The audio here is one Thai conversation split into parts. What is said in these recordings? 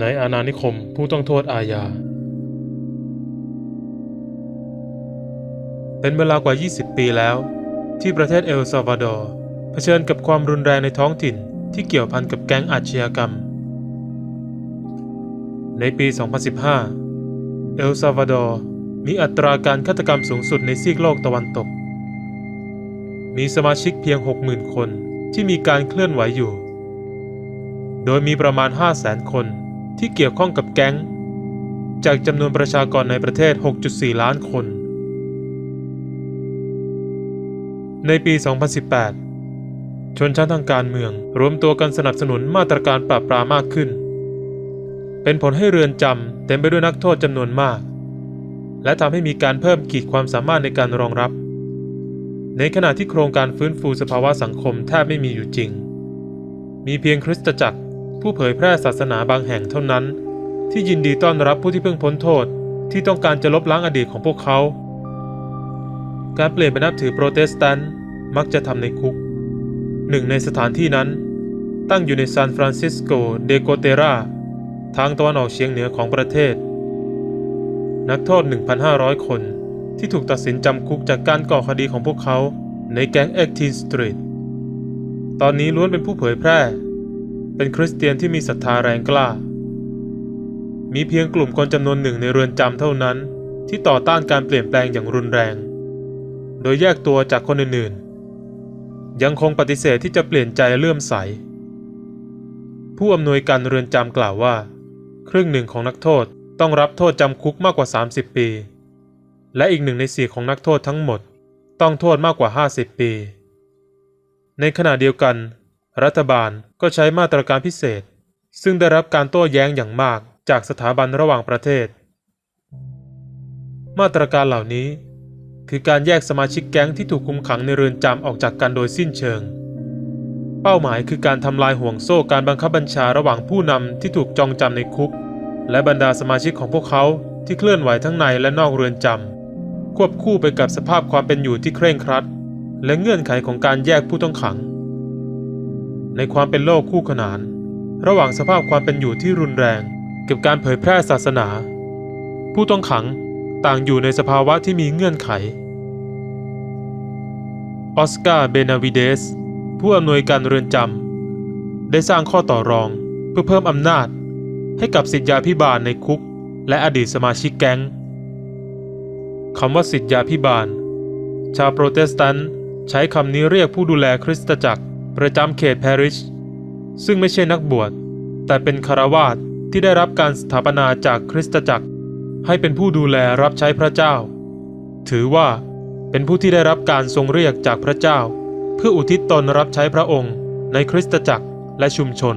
ในอาณานิคมผู้ต้องโทษอาญา เป็นเวลากว่า 20 ปีแล้ว ที่ประเทศเอลซัลวาดอร์เผชิญกับความรุนแรงในท้องถิ่นที่เกี่ยวพันกับแก๊งอาชญากรรม ในปี 2015 เอลซัลวาดอร์มีอัตราการฆาตกรรมสูงสุดในซีกโลกตะวันตก มีสมาชิกเพียง 60,000 คนที่มีการเคลื่อนไหวอยู่ โดยมีประมาณ 500,000 คนที่เกี่ยวข้องกับแก๊ง จากจำนวนประชากรในประเทศ 6.4 ล้านคน ในปี 2018 ชนชั้นทางการเมืองรวมตัวกันสนับสนุนมาตรการปราบปรามมากขึ้น เป็นผลให้เรือนจำเต็มไปด้วยนักโทษจำนวนมาก และทำให้มีการเพิ่มขีดความสามารถในการรองรับ ในขณะที่โครงการฟื้นฟูสภาวะสังคมแทบไม่มีอยู่จริง มีเพียงคริสตจักร ผู้เผยแพร่ศาสนาบางแห่งเท่านั้น ที่ยินดีต้อนรับผู้ที่เพิ่งพ้นโทษ ที่ต้องการจะลบล้างอดีตของพวกเขา การเปลี่ยนไปนับถือโปรเตสแตนต์มักจะทำในคุก หนึ่งในสถานที่นั้น ตั้งอยู่ในซานฟรานซิสโกเดโกเตราทางตะวันออกเฉียงเหนือของประเทศ นักโทษ 1,500 คน ที่ถูกตัดสินจำคุกจากการก่อคดีของพวกเขาในแก๊งเอ็กทีสตรีทตอนนี้ล้วนเป็นผู้เผยแพร่ เป็นคริสเตียนที่มีศรัทธาแรงกล้า มีเพียงกลุ่มคนจำนวนหนึ่งในเรือนจำเท่านั้น ที่ต่อต้านการเปลี่ยนแปลงอย่างรุนแรง โดยแยกตัวจากคนอื่นๆ ยังคงปฏิเสธที่จะเปลี่ยนใจเลื่อมใส ผู้อำนวยการเรือนจำกล่าวว่า ครึ่งหนึ่งของนักโทษต้องรับโทษจำคุกมากกว่า 30 ปี และอีกหนึ่งในสี่ของนักโทษทั้งหมด ต้องโทษมากกว่า 50 ปี ในขณะเดียวกัน รัฐบาลก็ใช้มาตรการพิเศษ ซึ่งได้รับการโต้แย้งอย่างมากจากสถาบันระหว่างประเทศ มาตรการเหล่านี้ คือการแยกสมาชิกแก๊งที่ถูกคุมขังในเรือนจำออกจากกันโดยสิ้นเชิง เป้าหมายคือการทำลายห่วงโซ่การบังคับบัญชาระหว่างผู้นำที่ถูกจองจำในคุก และบรรดาสมาชิกของพวกเขาที่เคลื่อนไหวทั้งในและนอกเรือนจำ ควบคู่ไปกับสภาพความเป็นอยู่ที่เคร่งครัด และเงื่อนไขของการแยกผู้ต้องขัง ในความเป็นโลกคู่ขนาน ระหว่างสภาพความเป็นอยู่ที่รุนแรงกับการเผยแพร่ศาสนา ผู้ต้องขังต่างอยู่ในสภาวะที่มีเงื่อนไข ออสการ์ เบนาวิเดส ผู้อำนวยการเรือนจำ ได้สร้างข้อต่อรองเพื่อเพิ่มอำนาจ ให้กับสิทธยาพิบาลในคุก และอดีตสมาชิกแก๊ง คำว่าสิทธยาพิบาล ชาวโปรเตสแตนต์ใช้คำนี้เรียกผู้ดูแลคริสตจักร ประจำเขตแพริช ซึ่งไม่ใช่นักบวช แต่เป็นคารวาสที่ได้รับการสถาปนาจากคริสตจักร ให้เป็นผู้ดูแลรับใช้พระเจ้า ถือว่าเป็นผู้ที่ได้รับการทรงเรียกจากพระเจ้า เพื่ออุทิศตนรับใช้พระองค์ ในคริสตจักรและชุมชน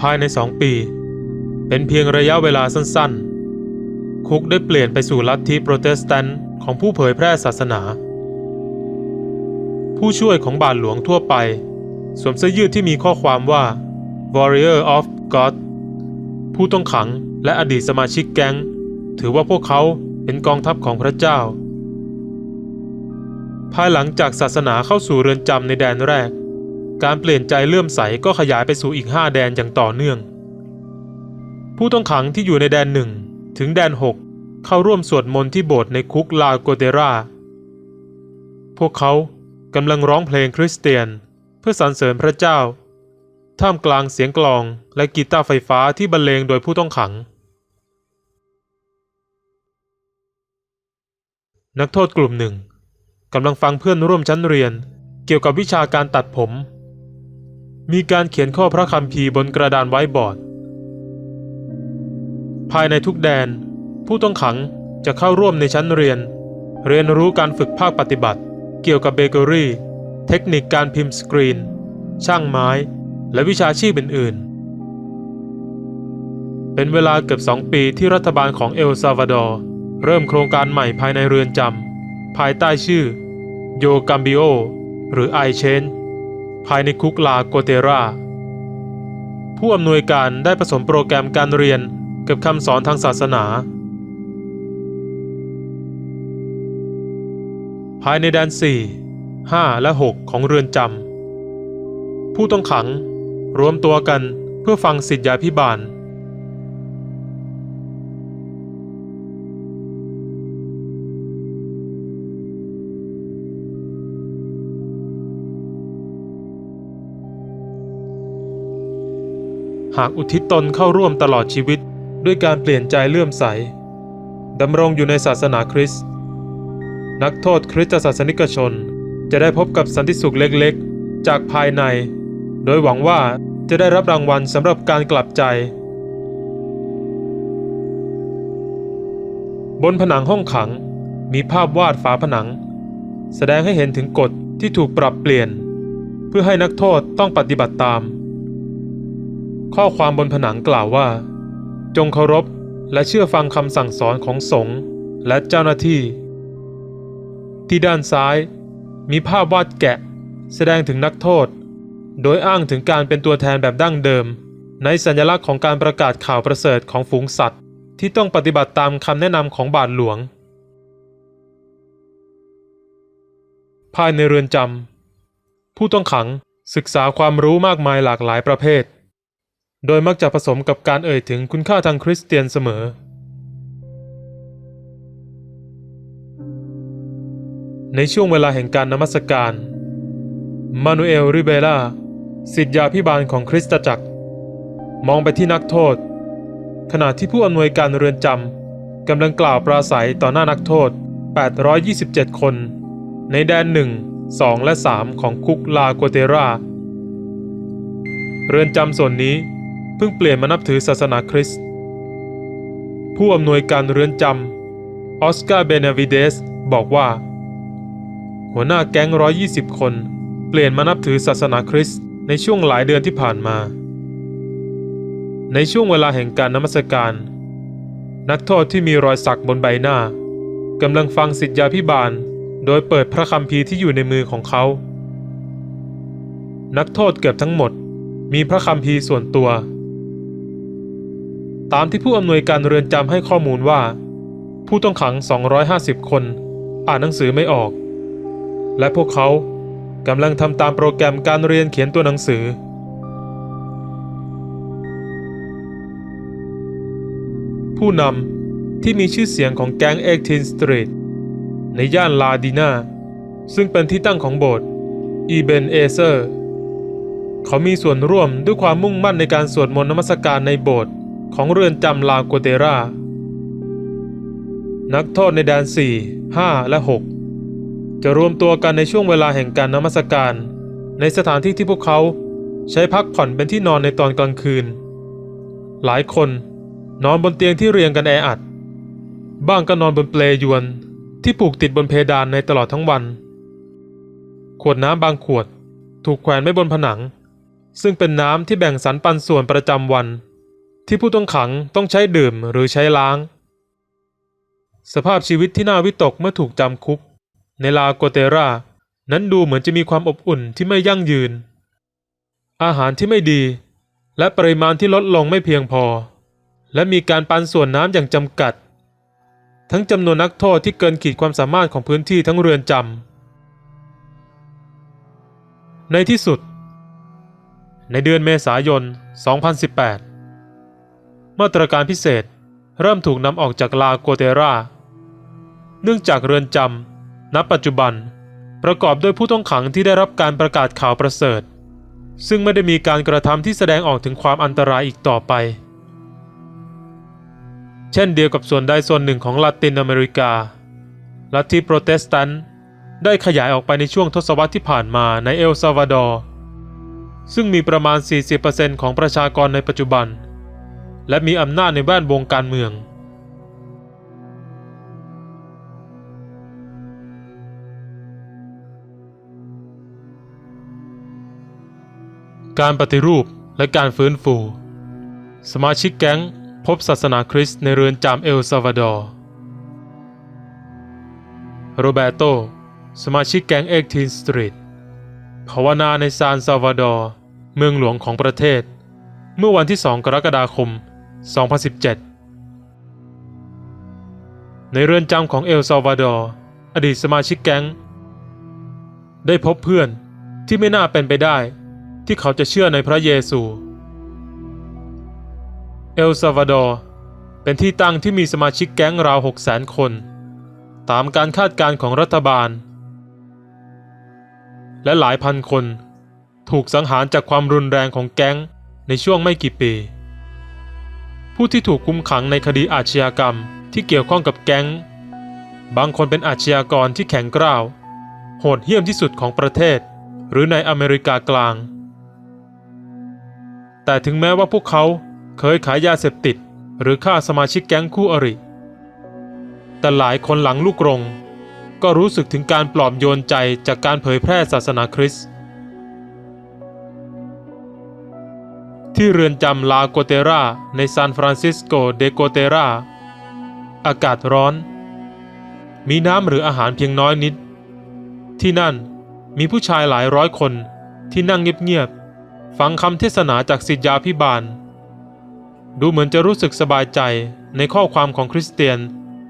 ภายในสองปี เป็นเพียงระยะเวลาสั้นๆ คุกได้เปลี่ยนไปสู่ลัทธิโปรเตสแตนต์ของผู้เผยแพร่ศาสนา ผู้ช่วยของบาทหลวงทั่วไป สวมเสื้อยืดที่มีข้อความว่า Warrior of God ผู้ต้องขังและอดีตสมาชิกแก๊ง ถือว่าพวกเขาเป็นกองทัพของพระเจ้า ภายหลังจากศาสนาเข้าสู่เรือนจำในแดนแรก การเปลี่ยนใจเลื่อมใสก็ขยายไปสู่อีก 5 แดนอย่างต่อเนื่อง ผู้ต้องขังที่อยู่ในแดนหนึ่ง ถึงแดน 6 เข้าร่วมสวดมนต์ที่โบสถ์ในคุกลาโกเตรา พวกเขากำลังร้องเพลงคริสเตียน เพื่อสรรเสริญพระเจ้า ท่ามกลางเสียงกลองและกีตาร์ไฟฟ้าที่บรรเลงโดยผู้ต้องขัง นักโทษกลุ่มหนึ่งกำลังฟังเพื่อนร่วมชั้นเรียน เกี่ยวกับวิชาการตัดผม มีการเขียนข้อพระคัมภีร์บนกระดานไว้บอร์ด ภายในทุกแดน ผู้ต้องขังจะเข้าร่วมในชั้นเรียน เรียนรู้การฝึกภาคปฏิบัติ เกี่ยวกับเบเกอรี่ เทคนิคการพิมพ์สกรีน ช่างไม้ และวิชาชีพอื่น ๆ เป็นเวลาเกือบสองปีที่รัฐบาลของเอลซาวาดอร์เริ่มโครงการใหม่ภายในเรือนจำภายใต้ชื่อโยกัมบิโอหรือไอเชนภายในคุกลาโกเตรา ผู้อำนวยการได้ผสมโปรแกรมการเรียน กับคำสอนทางศาสนา ภายในแดน 4 5 และ 6 ของเรือนจำผู้ต้องขังรวมตัวกันเพื่อฟังสิทธยาพิบาล หากอุทิศตนเข้าร่วมตลอดชีวิต ด้วยการเปลี่ยนใจเลื่อมใสดำรงอยู่ในศาสนาคริสต์นักโทษคริสตศาสนิกชน จะได้พบกับสันติสุขเล็กๆ จากภายใน โดยหวังว่าจะได้รับรางวัลสำหรับการกลับใจ บนผนังห้องขังมีภาพวาดฝาผนัง แสดงให้เห็นถึงกฎที่ถูกปรับเปลี่ยน เพื่อให้นักโทษต้องปฏิบัติตาม ข้อความบนผนังกล่าวว่า จงเคารพและเชื่อฟังคำสั่งสอนของสงฆ์และเจ้าหน้าที่ ที่ด้านซ้ายมีภาพวาดแกะแสดงถึงนักโทษ โดยอ้างถึงการเป็นตัวแทนแบบดั้งเดิม ในสัญลักษณ์ของการประกาศข่าวประเสริฐของฝูงสัตว์ ที่ต้องปฏิบัติตามคำแนะนำของบาทหลวง ภายในเรือนจำผู้ต้องขังศึกษาความรู้มากมายหลากหลายประเภท โดยมักจะผสมกับการเอ่ยถึงคุณค่าทางคริสเตียนเสมอ ในช่วงเวลาแห่งการนมัสการมานูเอล ริเบล่าสิทธยาพิบาลของคริสตจักร มองไปที่นักโทษ ขณะที่ผู้อำนวยการเรือนจำกำลังกล่าวปราศัยต่อหน้านักโทษ 827 คน ในแดน 1 2 และ 3 ของคุกลาโกเตรา เรือนจำส่วนนี้ พิ่งเปลี่ยนมานับถือศาสนาคริสต์ ผู้อำนวยการเรือนจำออสการ์เบเนวิเดสบอกว่า หัวหน้าแก๊ง 120 คน เปลี่ยนมานับถือศาสนาคริสต์ในช่วงหลายเดือนที่ผ่านมา ในช่วงเวลาแห่งการนมัสการ นักโทษที่มีรอยสักบนใบหน้ากำลังฟังสิทธยาพิบาล โดยเปิดพระคัมภีร์ที่อยู่ในมือของเขา นักโทษเกือบทั้งหมดมีพระคัมภีร์ส่วนตัว ตามที่ผู้อำนวยการเรือนจำให้ข้อมูลว่า ผู้ต้องขัง 250 คน อ่านหนังสือไม่ออก และพวกเขากำลังทำตามโปรแกรมการเรียนเขียนตัวหนังสือ ผู้นำที่มีชื่อเสียงของแก๊ง 18 Street ในย่านลาดีนาซึ่งเป็นที่ตั้งของโบสถ์อีเบนเอเซอร์ เขามีส่วนร่วมด้วยความมุ่งมั่นในการสวดมนต์นมัสการในโบสถ์ ของเรือนจำลาโกเตรานักโทษในแดน 4 5 และ 6 จะรวมตัวกันในช่วงเวลาแห่งการนมัสการ ในสถานที่ที่พวกเขาใช้พักผ่อนเป็นที่นอนในตอนกลางคืน หลายคนนอนบนเตียงที่เรียงกันแออัด บ้างก็นอนบนเปลยวน ที่ผูกติดบนเพดานในตลอดทั้งวัน ขวดน้ำบางขวดถูกแขวนไว้บนผนัง ซึ่งเป็นน้ำที่แบ่งสรรปันส่วนประจำวัน ที่ผู้ต้องขังต้องใช้ดื่มหรือใช้ล้าง สภาพชีวิตที่น่าวิตกเมื่อถูกจำคุก ในลาโกเตรา นั้นดูเหมือนจะมีความอบอุ่นที่ไม่ยั่งยืน อาหารที่ไม่ดี และปริมาณที่ลดลงไม่เพียงพอ และมีการปันส่วนน้ำอย่างจำกัด ทั้งจำนวนนักโทษที่เกินขีดความสามารถของพื้นที่ทั้งเรือนจำในที่สุด ในเดือนเมษายน 2018 มาตรการพิเศษเริ่มถูกนำออกจากลาโกเตรา เนื่องจากเรือนจำณปัจจุบัน ประกอบด้วยผู้ต้องขังที่ได้รับการประกาศข่าวประเสริฐ ซึ่งไม่ได้มีการกระทำที่แสดงออกถึงความอันตรายอีกต่อไป เช่นเดียวกับส่วนใดส่วนหนึ่งของลาตินอเมริกา ลัทธิโปรเตสแตนต์ได้ขยายออกไปในช่วงทศวรรษที่ผ่านมาในเอลซาวาดอร์ ซึ่งมีประมาณ 40%ของประชากรในปัจจุบัน และมีอำนาจในแวดวงการเมือง การปฏิรูปและการฟื้นฟู สมาชิกแก๊งพบศาสนาคริสต์ในเรือนจำเอลซาวาดอร์ โรเบโต สมาชิกแก๊ง18สตรีทภาวนาในซานซาวาดอร์ เมืองหลวงของประเทศ เมื่อวันที่ 2 กรกฎาคม 2017 ในเรือนจำของเอลซาวาดอร์อดีตสมาชิกแก๊ง ได้พบเพื่อนที่ไม่น่าเป็นไปได้ ที่เขาจะเชื่อในพระเยซู เอลซาวาดอร์เป็นที่ตั้งที่มีสมาชิกแก๊งราว6 0 0 0 0คน ตามการคาดการณ์ของรัฐบาล และหลายพันคนถูกสังหารจากความรุนแรงของแก๊งในช่วงไม่กี่ปี ผู้ที่ถูกคุมขังในคดีอาชญากรรมที่เกี่ยวข้องกับแก๊ง บางคนเป็นอาชญากรที่แข็งกร้าว โหดเหี้ยมที่สุดของประเทศ หรือในอเมริกากลาง แต่ถึงแม้ว่าพวกเขาเคยขายยาเสพติด หรือฆ่าสมาชิกแก๊งคู่อริ แต่หลายคนหลังลูกรง ก็รู้สึกถึงการปลอบโยนใจจากการเผยแพร่ศาสนาคริสต์ ที่เรือนจำลาโกเตราในซานฟรานซิสโกเดโกเตรา อากาศร้อน มีน้ำหรืออาหารเพียงน้อยนิด ที่นั่นมีผู้ชายหลายร้อยคนที่นั่งเงียบๆฟังคำเทศนาจากศิษยาพิบาล ดูเหมือนจะรู้สึกสบายใจในข้อความของคริสเตียน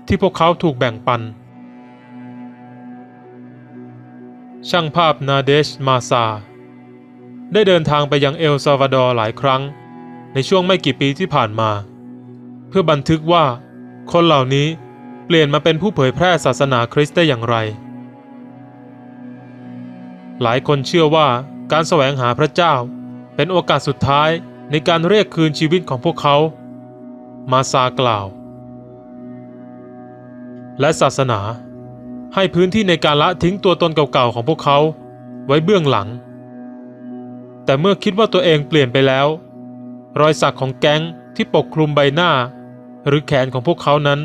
ที่พวกเขาถูกแบ่งปัน ช่างภาพนาเดชมาซา ได้เดินทางไปยังเอลซาวาดอร์หลายครั้ง ในช่วงไม่กี่ปีที่ผ่านมา เพื่อบันทึกว่า คนเหล่านี้เปลี่ยนมาเป็นผู้เผยแพร่ศาสนาคริสต์ได้อย่างไร หลายคนเชื่อว่าการแสวงหาพระเจ้า เป็นโอกาสสุดท้ายในการเรียกคืนชีวิตของพวกเขา มาซากล่าว และศาสนาให้พื้นที่ในการละทิ้งตัวตนเก่าๆของพวกเขา ไว้เบื้องหลัง แต่เมื่อคิดว่าตัวเองเปลี่ยนไปแล้ว รอยสักของแก๊งที่ปกคลุมใบหน้า หรือแขนของพวกเขานั้น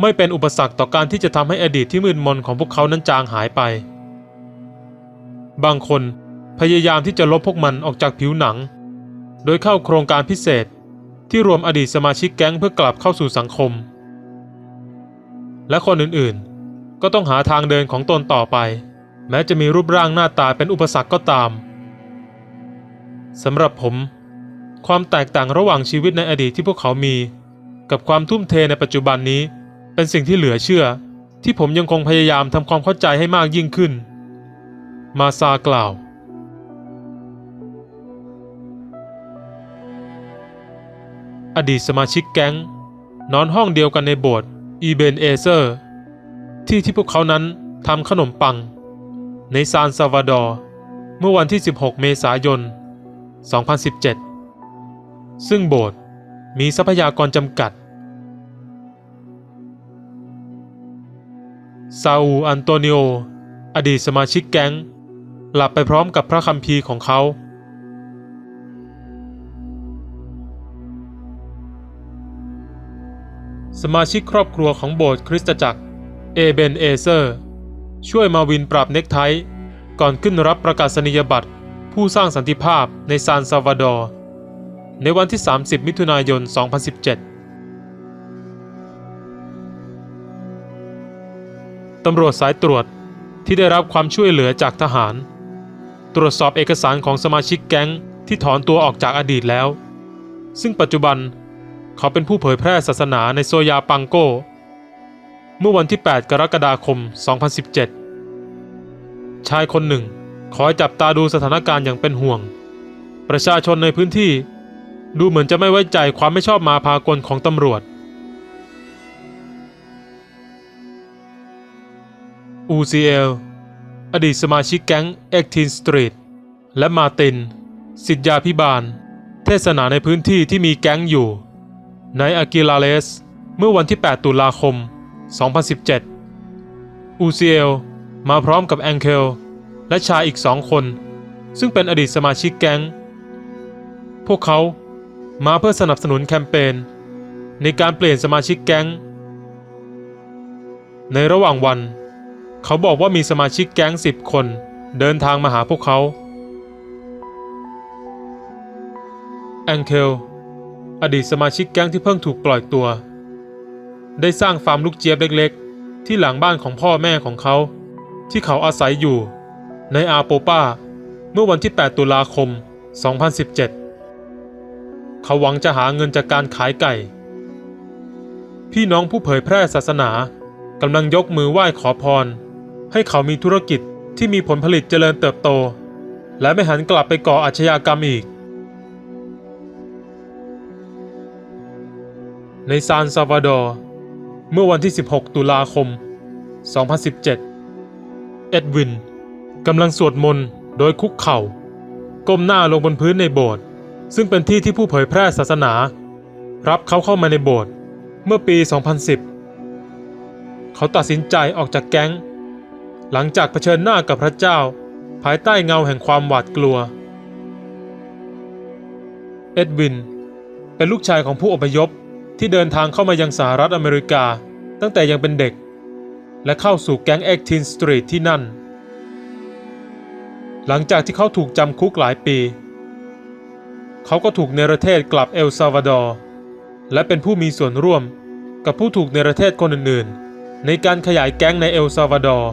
ไม่เป็นอุปสรรคต่อการที่จะทำให้อดีตที่มืดมนของพวกเขานั้นจางหายไป บางคนพยายามที่จะลบพวกมันออกจากผิวหนัง โดยเข้าโครงการพิเศษที่รวมอดีตสมาชิกแก๊งเพื่อกลับเข้าสู่สังคม และคนอื่นๆ ก็ต้องหาทางเดินของตนต่อไป แม้จะมีรูปร่างหน้าตาเป็นอุปสรรคก็ตาม สำหรับผม ความแตกต่างระหว่างชีวิตในอดีตที่พวกเขามี กับความทุ่มเทในปัจจุบันนี้ เป็นสิ่งที่เหลือเชื่อ ที่ผมยังคงพยายามทำความเข้าใจให้มากยิ่งขึ้น มาซากล่าว อดีตสมาชิกแก๊ง นอนห้องเดียวกันในโบสถ์อีเบนเอเซอร์ ที่ที่พวกเขานั้นทำขนมปัง ในซานซาวาดอร์เมื่อวันที่ 16 เมษายน 2017 ซึ่งโบสถ์มีทรัพยากรจำกัด ซาอูอันโตนิโอ อดีตสมาชิกแก๊ง หลับไปพร้อมกับพระคัมภีร์ของเขา สมาชิกครอบครัวของโบสถ์คริสตจักร เอเบนเอเซอร์ ช่วยมาวินปรับเน็กไทก่อนขึ้นรับประกาศนียบัตร ผู้สร้างสันติภาพในซานซาวาดอร์ ในวันที่ 30 มิถุนายน 2017 ตำรวจสายตรวจที่ได้รับความช่วยเหลือจากทหาร ตรวจสอบเอกสารของสมาชิกแก๊งที่ถอนตัวออกจากอดีตแล้ว ซึ่งปัจจุบันเขาเป็นผู้เผยแพร่ศาสนาในโซยาปังโก เมื่อวันที่ 8 กรกฎาคม 2017 ชายคนหนึ่ง คอยจับตาดูสถานการณ์อย่างเป็นห่วง ประชาชนในพื้นที่ ดูเหมือนจะไม่ไว้ใจความไม่ชอบมาพากลของตำรวจ UCL อดีตสมาชิกแก๊ง 18 Street และมาติน สิทธยาพิบาล เทศนาในพื้นที่ที่มีแก๊งอยู่ ในอากิลาเลส เมื่อวันที่ 8 ตุลาคม 2017 UCL มาพร้อมกับแองเคล และชายอีกสองคน ซึ่งเป็นอดีตสมาชิกแก๊ง พวกเขามาเพื่อสนับสนุนแคมเปญในการเปลี่ยนสมาชิกแก๊ง ในระหว่างวัน เขาบอกว่ามีสมาชิกแก๊งสิบคนเดินทางมาหาพวกเขา แองเคล อดีตสมาชิกแก๊งที่เพิ่งถูกปล่อยตัว ได้สร้างฟาร์มลูกเจี๊ยบเล็ก ๆ ที่หลังบ้านของพ่อแม่ของเขา ที่เขาอาศัยอยู่ ในอาโปปาเมื่อวันที่ 8 ตุลาคม 2017 เขาหวังจะหาเงินจากการขายไก่ พี่น้องผู้เผยแพร่ศาสนากำลังยกมือไหว้ขอพร ให้เขามีธุรกิจที่มีผลผลิตเจริญเติบโต และไม่หันกลับไปก่ออาชญากรรมอีก ในซานซาวาดอร์เมื่อวันที่ 16 ตุลาคม 2017 เอ็ดวิน กำลังสวดมนต์โดยคุกเข่า ก้มหน้าลงบนพื้นในโบสถ์ซึ่งเป็นที่ที่ผู้เผยแพร่ศาสนา รับเขาเข้ามาในโบสถ์เมื่อปี 2010 เขาตัดสินใจออกจากแก๊ง หลังจากเผชิญหน้ากับพระเจ้า ภายใต้เงาแห่งความหวาดกลัว เอ็ดวิน เป็นลูกชายของผู้อพยพที่เดินทางเข้ามายังสหรัฐอเมริกา ตั้งแต่ยังเป็นเด็ก และเข้าสู่แก๊ง 18 Street ที่นั่น หลังจากที่เขาถูกจำคุกหลายปี เขาก็ถูกเนรเทศกลับเอลซาวาดอร์และเป็นผู้มีส่วนร่วมกับผู้ถูกเนรเทศคนอื่นๆ ในการขยายแก๊งในเอลซาวาดอร์